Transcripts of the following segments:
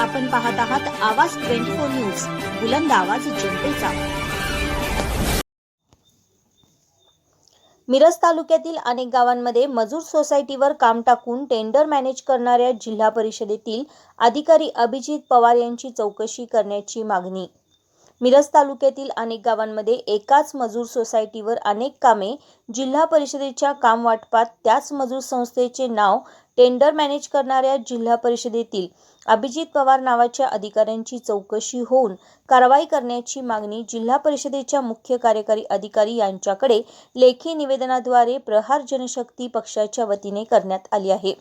आपण पाहत आहात आवाज ट्वेंटी फोर न्यूज बुलंद आवाज जनतेचा. मिरज तालुक्यातील अनेक गावांमध्ये मजूर सोसायटीवर काम टाकून टेंडर मॅनेज करणाऱ्या जिल्हा परिषदेतील अधिकारी अभिजित पवार यांची चौकशी करण्याची मागणी. मिरज तालुक्यातील अनेक गावांमध्ये एकाच मजूर सोसायटीवर अनेक कामे जिल्हा परिषदेच्या काम वाटपात त्याच मजूर संस्थेचे नाव टेंडर मॅनेज करणाऱ्या जिल्हा परिषदेतील अभिजित पवार नावाच्या अधिकाऱ्यांची चौकशी होऊन कारवाई करण्याची मागणी जिल्हा परिषदेच्या मुख्य कार्यकारी अधिकारी यांच्याकडे लेखी निवेदनाद्वारे प्रहार जनशक्ती पक्षाच्या वतीने करण्यात आली आहे.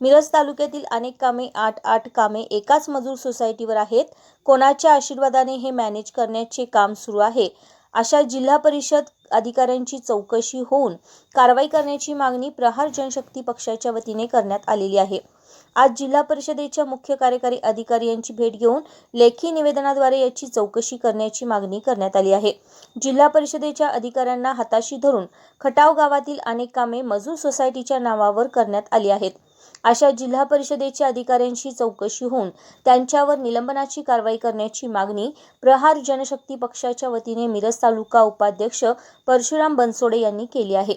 मिरज तालुक्यातील अनेक कामे आठ आठ कामे एकाच मजूर सोसायटीवर आहेत. कोणाच्या आशीर्वादाने हे मॅनेज करण्याचे काम सुरू आहे? अशा जिल्हा परिषद अधिकाऱ्यांची चौकशी होऊन कारवाई करण्याची मागणी प्रहार जनशक्ती पक्षाच्या वतीने करण्यात आलेली आहे. आज जिल्हा परिषदेच्या मुख्य कार्यकारी अधिकारी यांची भेट घेऊन लेखी निवेदनाद्वारे याची चौकशी करण्याची मागणी करण्यात आली आहे. जिल्हा परिषदेच्या अधिकाऱ्यांना हाताशी धरून खटाव गावातील अनेक कामे मजूर सोसायटीच्या नावावर करण्यात आली आहेत. अशा जिल्हा परिषदेच्या अधिकाऱ्यांशी चौकशी होऊन त्यांच्यावर निलंबनाची कारवाई करण्याची मागणी प्रहार जनशक्ती पक्षाच्या वतीने मिरज तालुका उपाध्यक्ष परशुराम बनसोडे यांनी केली आहे.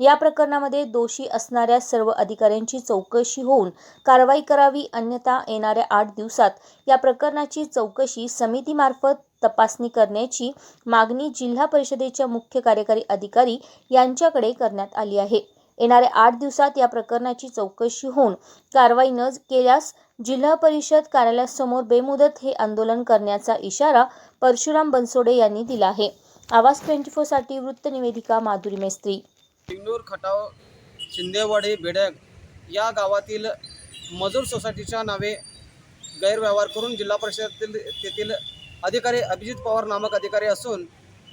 या प्रकरणामध्ये दोषी असणाऱ्या सर्व अधिकाऱ्यांची चौकशी होऊन कारवाई करावी अन्यथा येणाऱ्या आठ दिवसात या प्रकरणाची चौकशी समितीमार्फत तपासणी करण्याची मागणी जिल्हा परिषदेच्या मुख्य कार्यकारी अधिकारी यांच्याकडे करण्यात आली आहे. येणाऱ्या आठ दिवसात या प्रकरणाची चौकशी होऊन कारवाई न केल्यास जिल्हा परिषद कार्यालयासमोर बेमुदत हे आंदोलन करण्याचा इशारा परशुराम बनसोडे यांनी दिला आहे. आवाज ट्वेंटी फोरसाठी वृत्तनिवेदिका माधुरी मेस्त्री. टिंगनूर खटाव शिंदेवाडी बेडग या गावातील मजूर सोसायटीच्या नावे गैरव्यवहार करून जिल्हा परिषदेतील तेथील अधिकारी अभिजित पवार नामक अधिकारी असून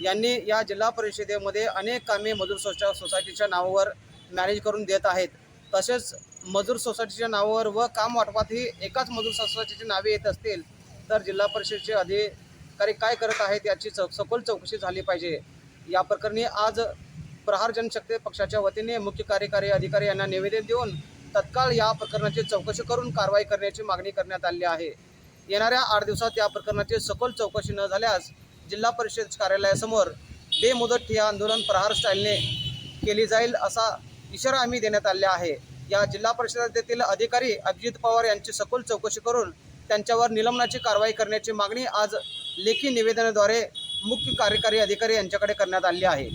यांनी या जिल्हा परिषदेमध्ये अनेक कामे मजूर सोसा सोसायटीच्या नावावर मॅनेज करून देत आहेत. तसेच मजूर सोसायटीच्या नावावर व काम वाटपातही एकाच मजूर सोसायटीची नावे येत असतील तर जिल्हा परिषदेचे अधिकारी काय करत आहेत याची चौ सखोल चौकशी झाली पाहिजे. या प्रकरणी आज प्रहार जनशक्ती पक्षाच्या वतीने मुख्य कार्यकारी अधिकारी यांना निवेदन देऊन तत्काळ या प्रकरणाची चौकशी करून कारवाई करण्याची मागणी करण्यात आली आहे. येणाऱ्या आठ दिवसात या प्रकरणाची सखोल चौकशी न झाल्यास जिल्हा परिषद कार्यालयासमोर बेमुदत ठिय्या आंदोलन प्रहार स्टाईलने केली जाईल असा इशारा आम्ही देण्यात आलेला आहे. या जिल्हा परिषदेतील अधिकारी अभिजित पवार यांची सखोल चौकशी करून त्यांच्यावर निलंबनाची कारवाई करण्याची मागणी आज लेखी निवेदनाद्वारे मुख्य कार्यकारी अधिकारी यांच्याकडे करण्यात आली आहे.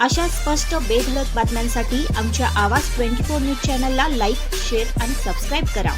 अशा स्पष्ट बेधलक बातम्यांसाठी आमच्या आवाज ट्वेंटी फोर न्यूज चॅनलला लाईक शेअर आणि सबस्क्राईब करा.